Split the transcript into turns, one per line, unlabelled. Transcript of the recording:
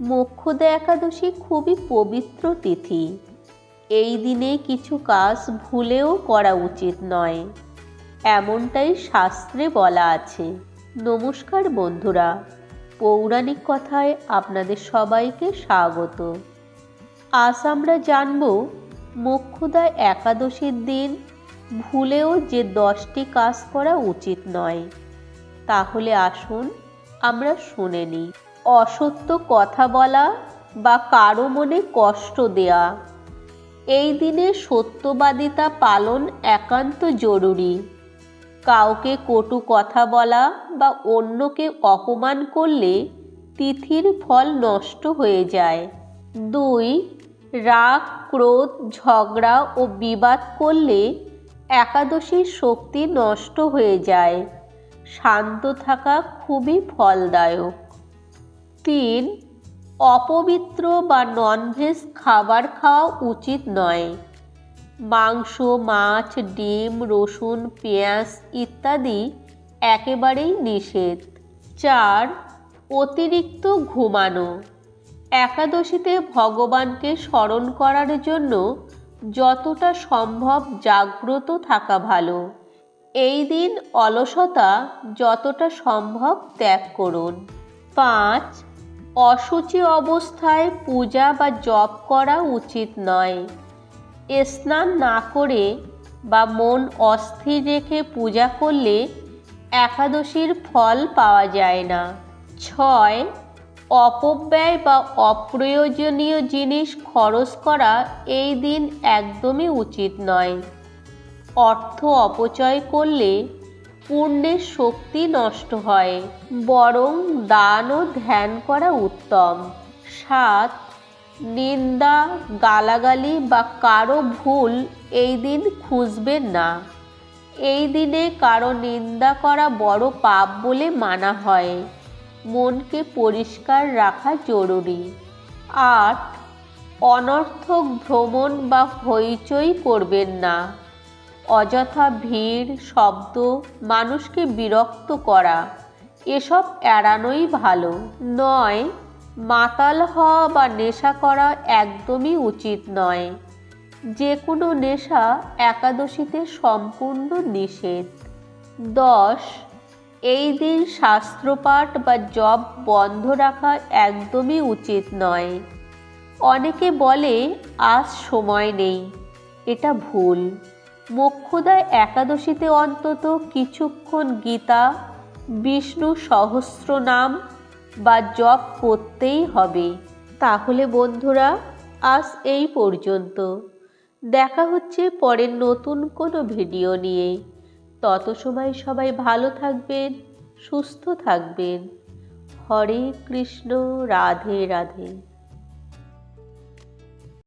মোক্ষদা একাদশী খুবই পবিত্র তিথি। এই দিনে কিছু কাজ ভুলেও করা উচিত নয়। এমনটাই শাস্ত্রে বলা আছে। নমস্কার বন্ধুরা, পৌরাণিক কথায় আপনাদের সবাইকে স্বাগত। আজ আমরা জানব মোক্ষদা একাদশীর দিন ভুলেও যে দশটি কাজ করা উচিত নয়। তাহলে আসুন আমরা শুনে নিই। অসত্য কথা বলা বা কারও মনে কষ্ট দেয়া। এই দিনে সত্যবাদিতা পালন একান্ত জরুরি। কাউকে কটু কথা বলা বা অন্যকে অপমান করলে তিথির ফল নষ্ট হয়ে যায়। দুই, রাগ, ক্রোধ, ঝগড়া ও বিবাদ করলে একাদশীর শক্তি নষ্ট হয়ে যায়। শান্ত থাকা খুবই ফলদায়ক। তিন, অপবিত্র বা ননভেজ খাবার খাওয়া উচিত নয়। মাংস, মাছ, ডিম, রসুন, পেঁয়াজ ইত্যাদি একেবারেই নিষেধ। চার, অতিরিক্ত ঘুমানো। একাদশীতে ভগবানকে স্মরণ করার জন্য যতটা সম্ভব জাগ্রত থাকা ভালো। এই দিন অলসতা যতটা সম্ভব ত্যাগ করুন। পাঁচ অসুচি অবস্থায় পূজা বা জপ করা উচিত নয়। স্নান না করে বা মন অস্থির রেখে পূজা করলে একাদশীর ফল পাওয়া যায় না। ছয়, অপব্যয় বা অপ্রয়োজনীয় জিনিস খরচ করা এই দিন একদমই উচিত নয়। অর্থ অপচয় করলে পুণ্যের শক্তি নষ্ট হয়, বরং দান ও ধ্যান করা উত্তম। সাত, নিন্দা, গালাগালি বা কারও ভুল এই দিন খুঁজবেন না। এই দিনে কারও নিন্দা করা বড় পাপ বলে মানা হয়। মনকে পরিষ্কার রাখা জরুরি। আট, অনর্থক ভ্রমণ বা হইচই করবেন না। অযথা ভিড়, শব্দ, মানুষকে বিরক্ত করা, এসব এড়ানোই ভালো। নয়, মাতাল হওয়া বা নেশা করা একদমই উচিত নয়। যে কোনো নেশা একাদশীতে সম্পূর্ণ নিষেধ। দশ, এই দিন শাস্ত্রপাঠ বা জব বন্ধ রাখা একদমই উচিত নয়। অনেকে বলে, আজ সময় নেই। এটা ভুল। মোক্ষদায় একাদশীতে অন্তত কিছুক্ষণ গীতা, বিষ্ণু সহস্র নাম বা জপ করতেই হবে। তাহলে বন্ধুরা, আজ এই পর্যন্ত। দেখা হচ্ছে পরের নতুন কোনো ভিডিও নিয়ে। তত সময় সবাই ভালো থাকবেন, সুস্থ থাকবেন। হরে কৃষ্ণ, রাধে রাধে।